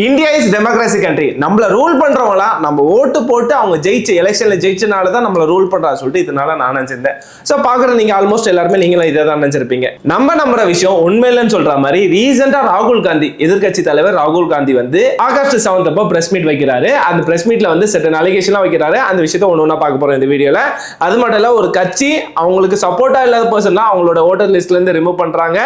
India is democracy country நம்மள rule பண்றவங்களாம் நம்ம ஓட்டு போட்டு அவங்க ஜெயிச்ச எலெக்ஷன்ல ஜெயிச்சனால தான் நம்மள ரூல் பண்றா சொல்லிட்டு இதனால நான் நினைச்சிருந்தேன். ஸோ பாக்குற நீங்க ஆல்மோஸ்ட் எல்லாருமே நீங்களும் இதை தான் நினைச்சிருப்பீங்க. நம்ம நம்புற விஷயம் உண்மையிலன்னு சொல்ற மாதிரி ரீசெண்டா ராகுல் காந்தி எதிர்க்கட்சி தலைவர் ராகுல் காந்தி வந்து ஆகஸ்ட் செவன்த் அப்போ பிரஸ் மீட் வைக்கிறாரு. அந்த பிரஸ் மீட்ல வந்து செட்டன் அலிகேஷன்லாம் வைக்கிறாரு. அந்த விஷயத்த ஒன்று ஒன்றா பார்க்க போறோம் இந்த வீடியோல அது மட்டும் இல்ல ஒரு கட்சி அவங்களுக்கு சப்போர்ட்டா இல்லாத பர்சன் அவங்களோட ஓட்டர் லிஸ்ட்ல இருந்து ரிமூவ் பண்றாங்க.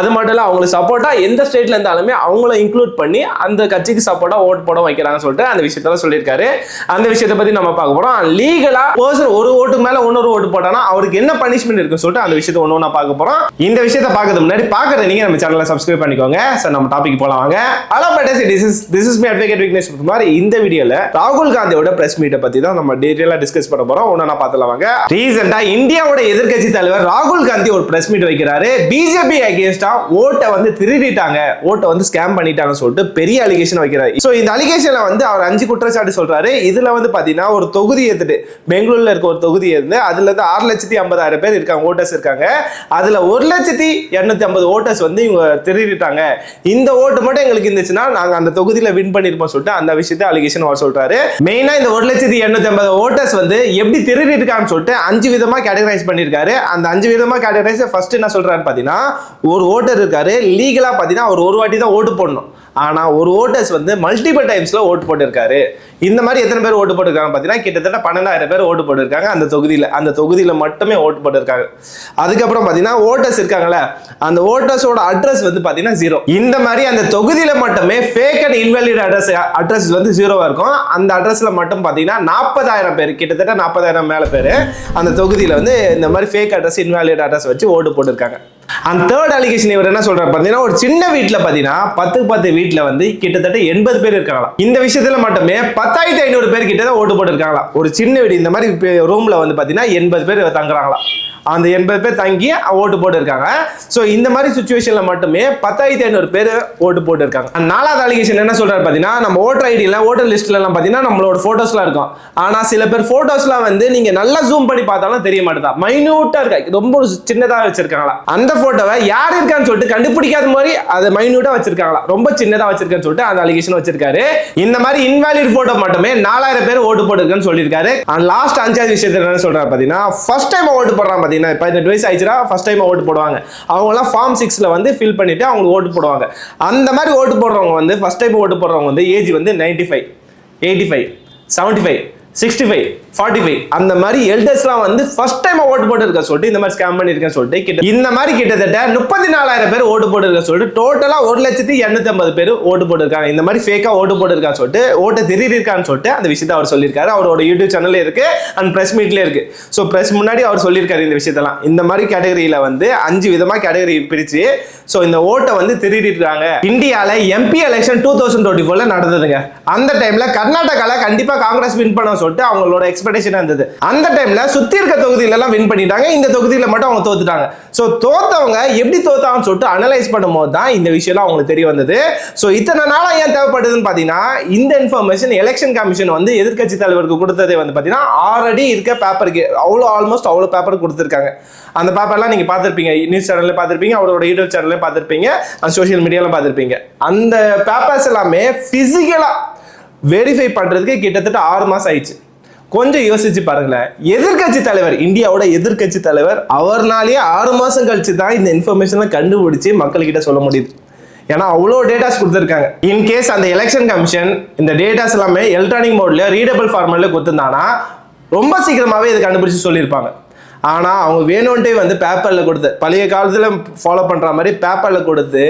அது மட்டும் இல்ல அவங்களுக்கு சப்போர்ட்டா எந்த ஸ்டேட்ல இருந்தாலுமே அவங்கள இன்க்ளூட் பண்ணி அந்த கட்சிக்கு சப்போர்ட்டா ஓட் போட வைக்கிறாங்கன்னு சொல்லிட்டு அந்த விஷயத்தெல்லாம் சொல்லியிருக்காரு. அந்த விஷயத்தை பத்தி நம்ம பார்க்க போறோம். லீகலா பர்சன் ஒரு ஓட்டுக்கு மேல இன்னொரு ஓட்டு போட்டானா அவருக்கு என்ன பனிஷ்மெண்ட் இருக்குன்னு சொல்லிட்டு அந்த விஷயத்தை ஒன்று ஒன்றா பார்க்க போறோம். இந்த விஷயத்த பார்க்கறது முன்னாடி பார்க்கறது நீங்க நம்ம சேனலை சப்ஸ்கிரைப் பண்ணிக்கோங்க. சார் நம்ம டாபிக் போலாம் வாங்க. Hello பட்டேசி this is this is me advocate Vignesh Kumar இந்த வீடியோல ராகுல் காந்தியோட பிரஸ் மீட்டை பத்தி தான் நம்ம டீட்டெயிலா டிஸ்கஸ் பண்ண போறோம். ஒன்று பார்த்துலாம் வாங்க. ரீசெண்டா இந்தியாவோட எதிர்க்கட்சி தலைவர் ராகுல் காந்தி ஒரு பிரஸ் மீட் வைக்கிறாரு. பிஜேபி அகேன்ஸ்டா ஓட்டை வந்து திருடிட்டாங்க. ஓட்டை வந்து ஸ்கேம் பண்ணிட்டாங்கன்னு சொல்லிட்டு பெரிய அலிகேஷன் வைக்கிறார். ஸோ இந்த அலிகேஷன்ல வந்து அவர் அஞ்சு குற்றச்சாட்டு சொல்றாரு. இதுல வந்து பாத்தீங்கன்னா ஒரு தொகுதி எடுத்துட்டு பெங்களூர்ல இருக்க ஒரு தொகுதி இருந்து அதுல இருந்து ஆறு லட்சத்தி ஐம்பதாயிரம் பேர் இருக்காங்க ஓட்டர்ஸ் இருக்காங்க. அதுல ஒரு லட்சத்தி இருநூத்தி ஐம்பது ஓட்டர்ஸ் வந்து இவங்க திருடிட்டாங்க. இந்த ஓட்டு மட்டும் எங்களுக்கு இருந்துச்சுன்னா நாங்க அந்த தொகுதியில வின் பண்ணிருப்போம் சொல்லிட்டு அந்த விஷயத்தை அலிகேஷன் அவர் சொல்றாரு. மெயினா இந்த ஒரு லட்சத்தி எண்ணூத்தி ஐம்பது ஓட்டர்ஸ் வந்து எப்படி திருடி இருக்கான்னு சொல்லிட்டு அஞ்சு விதமா கேட்டகரைஸ் பண்ணிருக்காரு. அந்த அஞ்சு விதமா கேட்டகரைஸ் ஃபர்ஸ்ட் என்ன சொல்றாரு பாத்தீங்கன்னா ஒரு ஓட்டர் இருக்காரு. லீகலா பாத்தீங்கன்னா அவர் ஒரு வாட்டி தான் ஓட்டு போடணும். ஆனா ஒரு ஓட்டர்ஸ் வந்து மல்டிபிள் டைம்ஸில் ஓட்டு போட்டிருக்காரு. இந்த மாதிரி எத்தனை பேர் ஓட்டு போட்டிருக்காங்க பார்த்தீங்கன்னா கிட்டத்தட்ட பன்னெண்டாயிரம் பேர் ஓட்டு போட்டிருக்காங்க அந்த தொகுதியில். அந்த தொகுதியில் மட்டுமே ஓட்டு போட்டிருக்காங்க. அதுக்கப்புறம் பார்த்தீங்கன்னா ஓட்டர்ஸ் இருக்காங்களே அந்த ஓட்டர்ஸோட அட்ரஸ் வந்து பார்த்தீங்கன்னா ஜீரோ இந்த மாதிரி அந்த தொகுதியில் மட்டுமே fake and invalid address address வந்து ஜீரோவாக இருக்கும். அந்த அட்ரஸில் மட்டும் பார்த்தீங்கன்னா நாற்பதாயிரம் பேர் கிட்டத்தட்ட நாற்பதாயிரம் மேலே பேர் அந்த தொகுதியில் வந்து இந்த மாதிரி ஃபேக் அட்ரஸ் இன்வாலிட் அட்ரஸ் வச்சு ஓட்டு போட்டிருக்காங்க. அந்த தேர்ட் அலிகேஷன் இவர் என்ன சொல்றாரு? பார்த்தீங்கன்னா ஒரு சின்ன வீட்டில் பார்த்தீங்கன்னா பத்துக்கு பத்து வீட்டில் வந்து கிட்டத்தட்ட எண்பது பேர் இருக்காங்களாம். இந்த விஷயத்துல மட்டுமே பத்தாயிரத்தி ஐநூறு பேர் கிட்ட தான் ஓட்டு போட்டுருக்காங்களாம். ஒரு சின்ன வீடு இந்த மாதிரி ரூம்ல வந்து பார்த்தீங்கன்னா எண்பது பேர் தங்குறாங்களாம். அந்த எண்பது பேர் தங்கி ஓட்டு போட்டு இருக்காங்க ஸோ இந்த மாதிரி சுச்சுவேஷனில் மட்டுமே பத்தாயிரத்தி ஐநூறு பேர் ஓட்டு போட்டு இருக்காங்க நாலாவது அலிகேஷன் என்ன சொல்றாரு பார்த்தீங்கன்னா நம்ம ஓட்டர் ஐடியில் ஓட்டர் லிஸ்ட்லலாம் பார்த்தீங்கன்னா நம்மளோட ஃபோட்டோஸ்லாம் இருக்கும். ஆனால் சில பேர் ஃபோட்டோஸ்லாம் வந்து நீங்கள் நல்லா ஜூம் பண்ணி பார்த்தாலும் தெரிய மாட்டேதா? மைன்யூட்டாக இருக்கா? ரொம்ப சின்னதாக வச்சிருக்காங்களா? அந்த ஃபோட்டோவை யார் இருக்கான்னு சொல்லிட்டு கண்டுபிடிக்காத மாதிரி அதை மைன்யூட்டாக வச்சிருக்காங்களா? ரொம்ப சின்னதாக வச்சிருக்கேன்னு சொல்லிட்டு அந்த அலிகேஷன் வச்சிருக்காரு. இந்த மாதிரி இன்வாலிட் ஃபோட்டோ மட்டுமே நாலாயிரம் பேர் ஓட்டு போட்டுருக்குன்னு சொல்லியிருக்காரு. அண்ட் லாஸ்ட் அஞ்சாவது விஷயத்தில் என்ன சொல்றாரு பார்த்தீங்கன்னா ஃபர்ஸ்ட் டைம் ஓட்டு போடுறான் பார்த்தீங்கன்னா பதினெட்டு வயசு ஆயிடுச்சுன்னா ஃபஸ்ட் டைம் ஓட்டு போடுவாங்க. அவங்களாம் ஃபார்ம் சிக்ஸில் வந்து ஃபில் பண்ணிவிட்டு அவங்களுக்கு ஓட்டு போடுவாங்க. அந்த மாதிரி ஓட்டு போடுறவங்க வந்து ஃபஸ்ட் டைம் ஓட்டு போடுறவங்க வந்து ஏஜ் வந்து ninety five eighty five seventy five sixty five forty five அந்த மாதிரி எல்டர்ஸ்லாம் வந்து ஃபர்ஸ்ட் டைம் ஓட்டு போட்டுருக்க சொல்லிட்டு இந்த மாதிரி ஸ்கேம் பண்ணியிருக்கேன் சொல்லிட்டு கிட்ட இந்த மாதிரி கிட்டத்தட்ட முப்பத்தி நாலாயிரம் பேர் ஓட்டு போட்டுருக்க சொல்லிட்டு டோட்டலாக ஒரு லட்சத்தி எண்ணூத்தி ஐம்பது பேர் ஓட்டு போட்டிருக்காங்க. இந்த மாதிரி ஃபேக்காக ஓட்டு போட்டுருக்கான்னு சொல்லிட்டு ஓட்டை திருடி இருக்கான்னு சொல்லிட்டு அந்த விஷயத்தை அவர் சொல்லியிருக்காரு. அவரோட யூடியூப் சேனல்ல இருக்கு அண்ட் ப்ரெஸ் மீட்லேயே இருக்கு. ஸோ ப்ரெஸ் முன்னாடி அவர் சொல்லியிருக்காரு இந்த விஷயத்தெல்லாம். இந்த மாதிரி கேட்டகரியில் வந்து அஞ்சு விதமாக கேட்டகரி பிரித்து ஸோ இந்த ஓட்டை வந்து திருடிருக்காங்க இந்தியாவில் MP election two thousand twenty ஃபோரில் நடந்ததுங்க. அந்த டைமில் கர்நாடகாவில் கண்டிப்பாக காங்கிரஸ் வின் பண்ண சொல்லிட்டு அவங்களோட எக்ஸ்பெக்டேஷன் இருந்தது. அந்த டைம்ல சுத்தி இருக்க தொகுதியில எல்லாம் வின் பண்ணிட்டாங்க. இந்த தொகுதியில மட்டும் அவங்க தோத்துட்டாங்க. ஸோ தோத்தவங்க எப்படி தோத்தாங்கன்னு சொல்லிட்டு அனலைஸ் பண்ணும்போது தான் இந்த விஷயம்லாம் அவங்களுக்கு தெரிய வந்தது. ஸோ இத்தனை நாளாக ஏன் தேவைப்படுதுன்னு பார்த்தீங்கன்னா இந்த இன்ஃபர்மேஷன் எலெக்ஷன் கமிஷன் வந்து எதிர்க்கட்சி தலைவருக்கு கொடுத்ததே வந்து பார்த்தீங்கன்னா ஆல்ரெடி இருக்க பேப்பருக்கு அவ்வளோ ஆல்மோஸ்ட் அவ்வளோ பேப்பர் கொடுத்துருக்காங்க. அந்த பேப்பர்லாம் நீங்கள் பார்த்துருப்பீங்க. நியூஸ் சேனல்ல பார்த்துருப்பீங்க. அவரோட யூடியூப் சேனல்ல பார்த்துருப்பீங்க. சோஷியல் மீடியாவில் பார்த்துருப்பீங்க. அந்த பேப்பர்ஸ் எல்லாமே ஃபிசிக்கலாக வெரிஃபை பண்ணுறதுக்கு கிட்டத்தட்ட ஆறு மாதம் ஆயிடுச்சு. கொஞ்சம் யோசிச்சு பாருங்களேன். எதிர்க்கட்சி தலைவர் இந்தியாவோட எதிர்க்கட்சி தலைவர் அவர்னாலேயே ஆறு மாசம் கழிச்சு தான் இந்த இன்ஃபர்மேஷனை கண்டுபிடிச்சு மக்கள்கிட்ட சொல்ல முடியுது. ஏன்னா அவ்வளோ டேட்டாஸ் கொடுத்துருக்காங்க. இன்கேஸ் அந்த எலெக்ஷன் கமிஷன் இந்த டேட்டாஸ் எல்லாமே எலக்ட்ரானிக் மோட்ல ரீடபிள் ஃபார்மேட்ல கொடுத்துருந்தாங்கன்னா ரொம்ப சீக்கிரமாகவே இது கண்டுபிடிச்சு சொல்லியிருப்பாங்க. ஆனால் அவங்க வேணும்ன்ட்டே வந்து பேப்பரில் கொடுத்து பழைய காலத்தில் ஃபாலோ பண்ணுற மாதிரி பேப்பரில் கொடுத்து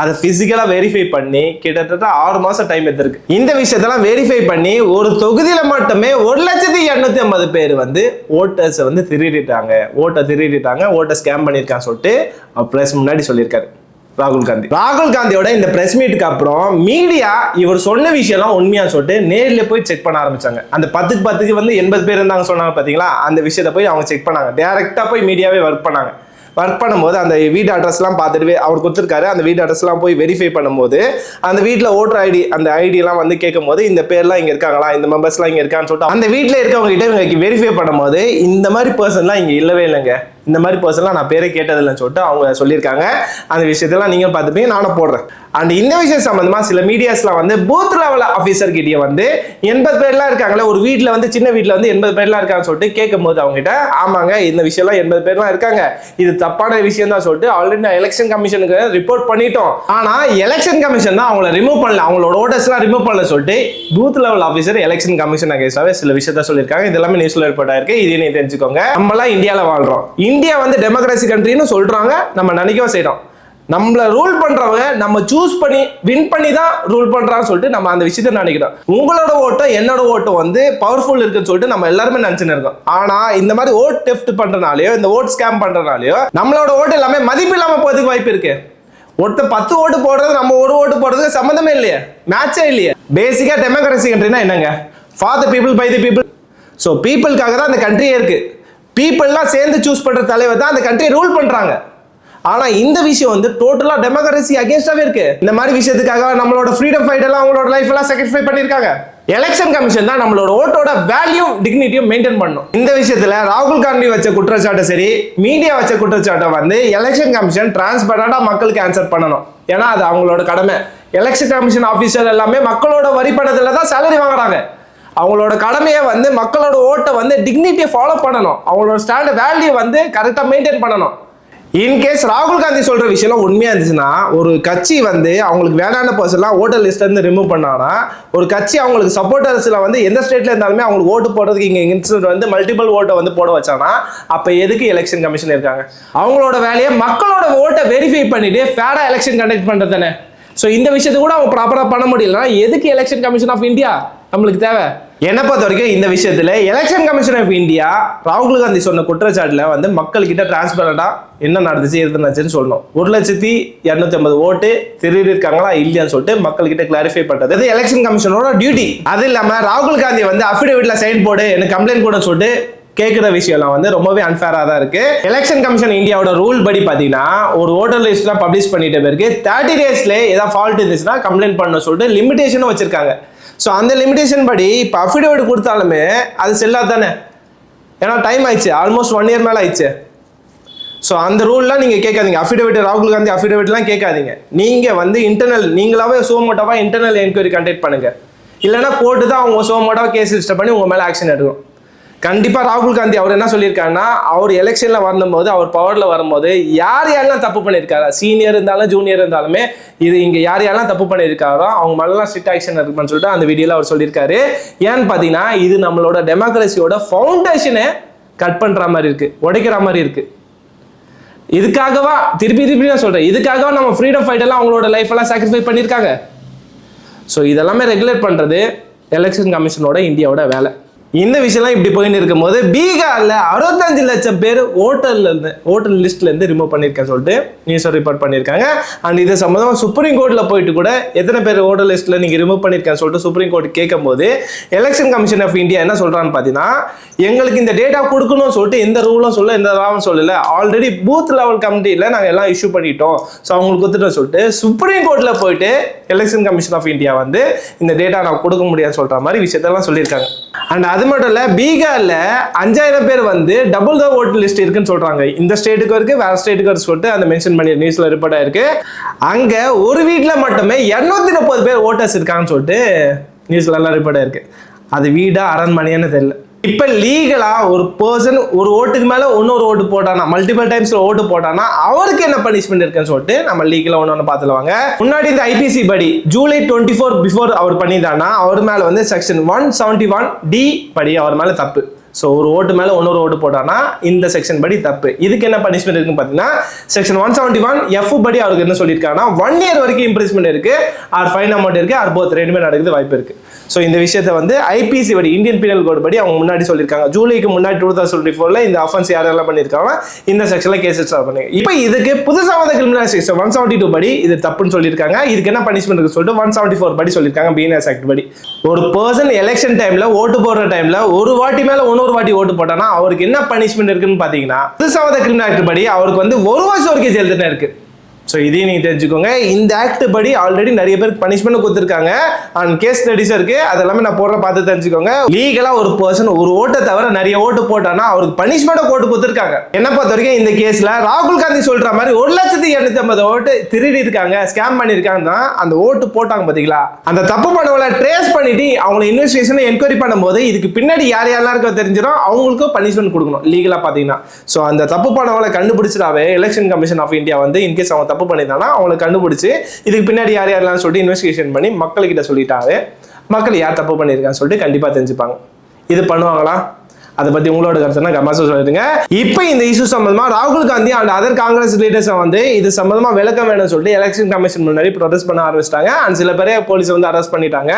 அதை ஃபிசிக்கலாக வெரிஃபை பண்ணி கிட்டத்தட்ட ஆறு மாதம் டைம் எடுத்திருக்கு. இந்த விஷயத்தெல்லாம் வெரிஃபை பண்ணி ஒரு தொகுதியில் மட்டுமே ஒரு லட்சத்தி எண்ணூற்றி ஐம்பது பேர் வந்து ஓட்டர்ஸை வந்து திருடிட்டாங்க. ஓட்டை திருடிட்டாங்க ஓட்டை ஸ்கேம் பண்ணியிருக்கான்னு சொல்லிட்டு ப்ளஸ் முன்னாடி சொல்லியிருக்காரு. ராகுல் காந்தி. ராகுல் காந்தியோட இந்த பிரஸ் மீட்டுக்கு அப்புறம் மீடியா இவர் சொன்ன விஷயம்லாம் உண்மையா சொல்லிட்டு நேரில் போய் செக் பண்ண ஆரம்பிச்சாங்க. அந்த பத்துக்கு பத்துக்கு வந்து எண்பது பேர் இருந்தாங்க சொன்னாங்க பார்த்தீங்களா அந்த விஷயத்தை போய் அவங்க செக் பண்ணாங்க. டேரெக்டாக போய் மீடியாவே ஒர்க் பண்ணாங்க. ஒர்க் பண்ணும்போது அந்த வீடு அட்ரஸ்லாம் பார்த்துட்டு அவர் கொடுத்துருக்காரு. அந்த வீடு அட்ரஸ்லாம் போய் வெரிஃபை பண்ணும்போது அந்த வீட்டில் ஓட்டர் ஐடி அந்த ஐடியெல்லாம் வந்து கேட்கும்போது இந்த பேர்லாம் இங்கே இருக்காங்களா? இந்த மெம்பர்ஸ்லாம் இங்கே இருக்கான்னு சொல்லிட்டு அந்த வீட்டில் இருக்கவங்க கிட்ட இவங்க வெரிஃபை பண்ணும்போது இந்த மாதிரி பர்சன்லாம் இங்கே இல்லவே இல்லைங்க. இந்த மாதிரி பர்சன்லாம் நான் பேரே கேட்டதில்லைன்னு சொல்லிட்டு அவங்க சொல்லியிருக்காங்க. அந்த விஷயத்தெல்லாம் நீங்கள் பார்த்துப்பீங்க நானும் போடுறேன். அண்ட் இந்த விஷயம் சம்மந்தமாக சில மீடியாஸ்லாம் வந்து பூத் லெவல் ஆஃபீஸர் கிட்டே வந்து எண்பது பேர்லாம் இருக்காங்களே ஒரு வீட்டில் வந்து சின்ன வீட்டில் வந்து எண்பது பேர்லாம் இருக்காங்கன்னு சொல்லிட்டு கேட்கும் போது அவங்க ஆமாங்க இந்த விஷயம்லாம் எண்பது பேர்லாம் இருக்காங்க. இது தப்பான விஷயம் தான் சொல்லிட்டு ஆல்ரெடி நான் எலெக்ஷன் கமிஷனுக்கு ரிப்போர்ட் பண்ணிட்டோம். ஆனால் எலெக்ஷன் கமிஷன் தான் அவங்கள ரிமூவ் பண்ணல. அவங்களோட ஓட்டர்ஸ்லாம் ரிமூவ் பண்ணல சொல்லிட்டு booth level officer election commission அகேன்ஸ்டாவே சில விஷயத்த சொல்லியிருக்காங்க. இது எல்லாமே நியூஸ்ல ரிப்போர்ட் ஆயிருக்கு. இதையும் நீ தெரிஞ்சுக்கோங்க. நம்மலாம் இந்தியாவில் வாழ்கிறோம் இந்தியா வந்து டெமோக்ரஸி கண்ட்ரின்னு சொல்கிறாங்க நம்ம நினைக்கவும் செய்கிறோம் நம்மள ரூல் பண்ணுறவங்க நம்ம சூஸ் பண்ணி வின் பண்ணி தான் ரூல் பண்ணுறான்னு சொல்லிட்டு நம்ம அந்த விஷயத்தை நினைக்கிறோம். உங்களோட ஓட்டம் என்னோட ஓட்டம் வந்து பவர்ஃபுல் இருக்குன்னு சொல்லிட்டு நம்ம எல்லாருமே நினச்சின்னு இருக்கோம். ஆனால் இந்த மாதிரி ஓட் டெஃப்ட் பண்றனாலயோ இந்த ஓட் ஸ்கேம் பண்ணுறனாலையோ நம்மளோட ஓட்டு எல்லாமே மதிப்பு இல்லாமல் போகிறதுக்கு வாய்ப்பு இருக்கு. ஒருத்தர் பத்து ஓட்டு போடுறது நம்ம ஒரு ஓட்டு போடுறதுக்கு சம்மந்தமே இல்லையே. மேட்சே இல்லையே. பேசிக்காக டெமோக்ரஸி கண்ட்ரினா என்னங்க? For the people by the people so பீப்புளுக்காக தான் அந்த கண்ட்ரியே இருக்குது பீப்புள்லாம் சேர்ந்து சூஸ் பண்ணுற தலைவர் தான் அந்த கண்ட்ரி ரூல் பண்ணுறாங்க ஆனால் இந்த விஷயம் வந்து டோட்டலாக டெமோக்ரஸி அகேன்ஸ்டாகவே இருக்கு. இந்த மாதிரி விஷயத்துக்காக நம்மளோட ஃப்ரீடம் ஃபைட்டெல்லாம் அவங்களோட லைஃப் எல்லாம் சாக்ரிஃபை பண்ணியிருக்காங்க. எலெக்ஷன் கமிஷன் தான் நம்மளோட ஓட்டோட வேல்யூ டிக்னிட்டியும் மெயின்டைன் பண்ணும். இந்த விஷயத்துல ராகுல் காந்தி வச்ச குற்றச்சாட்டை சரி மீடியா வச்ச குற்றச்சாட்டை வந்து எலெக்ஷன் கமிஷன் டிரான்ஸ்பரண்டா மக்களுக்கு ஆன்சர் பண்ணணும். ஏன்னா அது அவங்களோட கடமை. எலெக்ஷன் கமிஷன் ஆஃபீஸர் எல்லாமே மக்களோட வரி பணத்துல தான் சேலரி வாங்குறாங்க. அவங்களோட கடமையை வந்து மக்களோட ஓட்டை வந்து டிக்னிட்டியை ஃபாலோ பண்ணணும். அவங்களோட ஸ்டாண்ட் வேல்யூ வந்து கரெக்டாக மெயின்டைன் பண்ணணும். இன்கேஸ் ராகுல் காந்தி சொல்ற விஷயம்லாம் உண்மையா இருந்துச்சுன்னா ஒரு கட்சி வந்து அவங்களுக்கு வேணான பர்சன்லாம் ஓட்டர் லிஸ்ட்ல இருந்து ரிமூவ் பண்ணானா ஒரு கட்சி அவங்களுக்கு சப்போர்ட்டர்ஸ்ல வந்து எந்த ஸ்டேட்ல இருந்தாலுமே அவங்களுக்கு ஓட்டு போடுறதுக்கு இங்க இன்சிடென்ட் வந்து மல்டிபிள் ஓட்டை வந்து போட வச்சானா அப்ப எதுக்கு எலெக்ஷன் கமிஷன் இருக்காங்க? அவங்களோட வேலையை மக்களோட ஓட்டை வெரிஃபை பண்ணிட்டு ஃபேரா எலெக்ஷன் கண்டக்ட் பண்றது தானே? ஸோ இந்த விஷயத்தை கூட அவங்க ப்ராப்பராக பண்ண முடியலன்னா எதுக்கு எலெக்ஷன் கமிஷன் ஆஃப் இந்தியா நம்மளுக்கு தேவை? என்னை பொறுத்த வரைக்கும் இந்த விஷயத்துல எலெக்ஷன் கமிஷன் ஆஃப் இந்தியா ராகுல் காந்தி சொன்ன குற்றச்சாட்டுல வந்து மக்கள்கிட்ட டிரான்ஸ்பரண்டா என்ன நடந்துச்சு எது நடந்துச்சுன்னு சொல்லணும். ஒரு லட்சத்தி இரநூத்தி ஐம்பது ஓட்டு திருடிருக்காங்களா இல்லையான்னு சொல்லிட்டு மக்கள்கிட்ட கிளாரிஃபை பண்றது. இது எலெக்ஷன் கமிஷனோட டியூட்டி அது இல்லாம ராகுல் காந்தி வந்து அஃபிடேவிட்டில் சைன் போடு எனக்கு கம்ப்ளைண்ட் கூட சொல்லிட்டு கேட்குற விஷயம்லாம் வந்து ரொம்பவே அன்ஃபேராக தான் இருக்கு. எலெக்ஷன் கமிஷன் இந்தியாவோட ரூல் படி பார்த்தீங்கன்னா ஒரு ஓட்டர் லிஸ்ட்லாம் பப்ளிஷ் பண்ணிட்ட பிறகு தேர்ட்டி டேஸ்ல ஏதாவது ஃபால்ட் இருந்துச்சுன்னா கம்ப்ளைண்ட் பண்ண சொல்லிட்டு லிமிடேஷனும் வச்சிருக்காங்க. ஸோ அந்த லிமிடேஷன் படி இப்போ அஃபிடேவிட் கொடுத்தாலுமே அது செல்லாது தானே ஏன்னா டைம் ஆயிடுச்சு. ஆல்மோஸ்ட் ஒன் இயர் மேலே ஆயிடுச்சு. ஸோ அந்த ரூல்லாம் நீங்கள் கேட்காதீங்க. அஃபிடேவிட் ராகுல் காந்தி அஃபிடேவிட்லாம் கேட்காதீங்க. நீங்கள் வந்து இன்டர்னல் நீங்களாவே சோமோட்டோவாக இன்டர்னல் என்கொயரி கண்டக்ட் பண்ணுங்க. இல்லைன்னா கோர்ட்டு தான் அவங்க சோமோட்டோவாக கேஸ் ரிஜிஸ்டர் பண்ணி உங்கள் மேலே ஆக்ஷன் எடுக்கும். கண்டிப்பாக ராகுல் காந்தி அவர் என்ன சொல்லியிருக்காருன்னா அவர் எலெக்ஷனில் வரும்போது அவர் பவரில் வரும்போது யார் யாரெல்லாம் தப்பு பண்ணியிருக்காரா? சீனியர் இருந்தாலும் ஜூனியர் இருந்தாலுமே இது இங்கே யார் யாரெல்லாம் தப்பு பண்ணியிருக்காரோ அவங்க மேலாம் ஸ்ட்ரிக்ட் ஆக்ஷன் இருக்குன்னு சொல்லிட்டு அந்த வீடியோவில் அவர் சொல்லியிருக்காரு. ஏன்னு பார்த்தீங்கன்னா இது நம்மளோட டெமோக்ரஸியோட ஃபவுண்டேஷனை கட் பண்ணுற மாதிரி இருக்குது உடைக்கிற மாதிரி இருக்குது இதுக்காகவா திருப்பி திருப்பி நான் சொல்கிறேன் இதுக்காகவா நம்ம ஃப்ரீடம் ஃபைட்டெல்லாம் அவங்களோட லைஃப் எல்லாம் சாக்ரிஃபை பண்ணியிருக்காங்க. ஸோ இதெல்லாமே ரெகுலேட் பண்ணுறது எலெக்ஷன் கமிஷனோட இந்தியாவோட வேலை. இந்த விஷயம்லாம் இப்படி போயின்னு இருக்கும்போது பீகாரில் அறுபத்தஞ்சு லட்சம் பேர் ஓட்டர்ல ஓட்டல் ஓட்டர் ரிமூவ் பண்ணியிருக்கேன் சொல்லிட்டு நியூஸை ரிப்போர்ட் பண்ணியிருக்காங்க. அண்ட் இது சம்மந்தமாக சுப்ரீம் கோர்ட்டில் போயிட்டு கூட எத்தனை பேர் ஓட்டர் லிஸ்ட்டில் நீங்கள் ரிமூவ் பண்ணியிருக்கேன்னு சொல்லிட்டு சுப்ரீம் கோர்ட் கேட்கும்போது எலெக்ஷன் கமிஷன் ஆஃப் இந்தியா என்ன சொல்கிறான்னு பார்த்தீங்கன்னா எங்களுக்கு இந்த டேட்டா கொடுக்கணும்னு சொல்லிட்டு எந்த ரூலும் சொல்ல எந்த ராவும் சொல்லல. ஆல்ரெடி பூத் லெவல் கமிட்டியில் நாங்கள் எல்லாம் இஷ்யூ பண்ணிட்டோம். ஸோ அவங்களுக்கு கொடுத்துட்டோம் சொல்லிட்டு சுப்ரீம் கோர்ட்டில் போயிட்டு எலெக்ஷன் கமிஷன் ஆஃப் இந்தியா வந்து இந்த டேட்டா நான் கொடுக்க முடியாதுன்னு சொல்கிற மாதிரி விஷயத்தெல்லாம் சொல்லியிருக்காங்க. அண்ட் அது மட்டும் இல்லை பீகாரில் அஞ்சாயிரம் பேர் வந்து டபுள் த ஓட்டு லிஸ்ட் இருக்குன்னு சொல்கிறாங்க இந்த ஸ்டேட்டுக்கு இருக்குது வேறு ஸ்டேட்டுக்கு இருக்கு சொல்லிட்டு அந்த மென்ஷன் பண்ணி நியூஸில் ரிப்போர்ட்டாக இருக்குது அங்கே ஒரு வீட்டில் மட்டுமே இரநூத்தி முப்பது பேர் ஓட்டர்ஸ் இருக்காங்கன்னு சொல்லிட்டு நியூஸில் எல்லாம் ரிப்போர்ட் இருக்குது அது வீடாக அரண்மனையான்னு தெரியல. இப்போ லீகலாக ஒரு பர்சன் ஒரு ஓட்டுக்கு மேலே இன்னொரு ஓட்டு போட்டானா மல்டிபிள் டைம்ஸில் ஓட்டு போட்டானா அவருக்கு என்ன பனிஷ்மெண்ட் இருக்குன்னு சொல்லிட்டு நம்ம லீகலாக ஒன்று ஒன்று பார்த்துருவாங்க முன்னாடி இந்த ஐபிசி படி ஜூலை டுவெண்ட்டி ஃபோர் பிஃபோர் அவர் பண்ணிட்டானா அவர் மேலே வந்து section one seventy one D படி அவர் மேலே தப்பு. ஸோ ஒரு ஓட்டு மேலே இன்னொரு ஓட்டு போட்டானா இந்த செக்ஷன் படி தப்பு. இதுக்கு என்ன பனிஷ்மெண்ட் இருக்குன்னு பார்த்தீங்கன்னா section one seventy one F படி அவருக்கு என்ன சொல்லியிருக்காங்கன்னா ஒன் இயர் வரைக்கும் இம்ப்ரெஸ்மெண்ட் இருக்குது ஆர் ஃபைன் அமௌண்ட் இருக்குது ஆர் போத் ரெண்டுமே நடக்குது வாய்ப்பு இருக்குது ஸோ இந்த விஷயத்தை வந்து ஐபிசி படி இந்தியன் பீனல் கோட் படி அவங்க முன்னாடி சொல்லியிருக்காங்க. ஜூலைக்கு முன்னாடி டூ தௌசண்ட் டுவெண்ட்டி ஃபோர்ல இந்த அஃபென்ஸ் யாரெல்லாம் பண்ணியிருக்காங்க இந்த செக்ஷனில் கேஸ் ஸ்டார்ட் பண்ணி இப்போ இதுக்கு புதுசாக வந்த criminal section one seventy two படி இது தப்புன்னு சொல்லியிருக்காங்க. இதுக்கு என்ன பனிஷ்மெண்ட் சொல்லிட்டு ஒன் செவன்ட்டி ஃபோர் படி சொல்லியிருக்காங்க பிஎன்எஸ் ஆக்ட் படி. ஒரு பர்சன் எலெக்ஷன் டைம்ல ஓட்டு போடுற டைம்ல ஒரு வாட்டி மேல இன்னொரு வாட்டி ஓட்டு போட்டானா அவருக்கு என்ன பனிஷ்மெண்ட் இருக்குன்னு பாத்தீங்கன்னா புதுசாக வந்த கிரிமினல் ஆக்ட் படி அவருக்கு வந்து ஒரு வருஷம் வரைக்கும் ஜெயில் தான் இருக்கு. ஸோ இதையும் நீங்கள் தெரிஞ்சுக்கோங்க. இந்த ஆக்ட் படி ஆல்ரெடி நிறைய பேர் பனிஷ்மெண்ட் கொடுத்துருக்காங்க. அண்ட் கேஸ் ஸ்டடிஸ் இருக்கு. அதெல்லாமே நான் போடுற பார்த்து தெரிஞ்சுக்கோங்க. லீகலா ஒரு பர்சன் ஒரு ஓட்டை தவிர நிறைய ஓட்டு போட்டானா அவருக்கு பனிஷ்மெண்ட் போட்டு கொடுத்துருக்காங்க. என்ன பொறுத்த வரைக்கும் இந்த கேஸ்ல ராகுல் காந்தி சொல்ற மாதிரி ஒரு லட்சத்தி எண்ணூத்தி ஐம்பது ஓட்டு திருடி இருக்காங்க ஸ்கேம் பண்ணிருக்காங்கன்னா அந்த ஓட்டு போட்டாங்க பாத்தீங்களா? அந்த தப்பு பண்ணவங்களை ட்ரேஸ் பண்ணிட்டு அவங்கள இன்வெஸ்டிகேஷன் என்கொயரி பண்ணும்போது இதுக்கு பின்னாடி யார் யாரெல்லாம் இருக்கோ தெரிஞ்சிடும் அவங்களுக்கும் பனிஷ்மெண்ட் கொடுக்கணும் லீகலா பாத்தீங்கன்னா. ஸோ அந்த தப்பு பண்ணவங்களை கண்டுபிடிச்சிட்டாவே எலெக்ஷன் கமிஷன் ஆஃப் இந்தியா வந்து இன்கேஸ் அவங்க தப்பு பண்ணியிருந்தாங்கன்னா அவங்களை கண்டுபிடிச்சு இதுக்கு பின்னாடி யார் யாரெல்லாம் சொல்லிட்டு இன்வெஸ்டிகேஷன் பண்ணி மக்கள்கிட்ட சொல்லிட்டாவே மக்கள் யார் தப்பு பண்ணியிருக்கான்னு சொல்லிட்டு கண்டிப்பாக தெரிஞ்சுப்பாங்க. இது பண்ணுவாங்களா? அதை பத்தி உங்களோட கருத்துனா கமாசம் சொல்லிடுங்க. இப்போ இந்த இஷ்யூ சம்பந்தமா ராகுல் Gandhi and other Congress leaders வந்து இது சம்பந்தமா விளக்கம் வேணும்னு சொல்லிட்டு எலெக்ஷன் கமிஷன் முன்னாடி ப்ரொடெஸ்ட் பண்ண ஆரம்பிச்சிட்டாங்க. அண்ட் சில பேரே போலீஸ் வந்து அரெஸ்ட் பண்ணிட்டாங்க.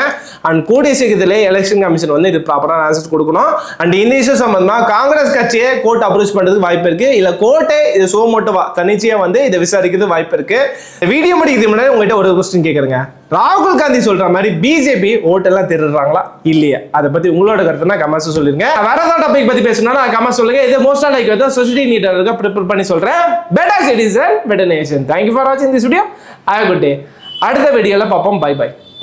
அண்ட் கூடிய சீக்கிரத்திலே எலெக்ஷன் கமிஷன் வந்து இது ப்ராப்பரான ஆன்சர் கொடுக்கணும். அண்ட் இந்த இஷ்யூ சம்பந்தமா காங்கிரஸ் கட்சியை கோர்ட் அப்ரோச் பண்றதுக்கு வாய்ப்பு இருக்கு. இல்ல கோர்ட்டே இது சோ மோட்டவா வந்து இதை விசாரிக்கிறது வாய்ப்பு இருக்கு. வீடியோ முடிக்கிறது முன்னாடி உங்ககிட்ட ஒரு கொஸ்டின் கேட்குறேங்க ராகுல் காந்தி சொல்ற மாதிரி பிஜேபி ஓட்டெல்லாம் திருடுறாங்களா? இல்லையா. அதை பத்தி உங்களோட கருத்துனா கமெண்ட்ஸ் சொல்லிருங்க. வேற ஏதாவது டாபிக் பத்தி பேசணும்னா கமெண்ட்ஸ் சொல்லுங்க. இது மோஸ்டா லைக் வந்து சொசைட்டி நீட்டர் ப்ரிப்பேர் பண்ணி சொல்றேன். Better citizen better nation thank you for வாட்சிங் this video have good day அடுத்த வீடியோல பார்ப்போம். By by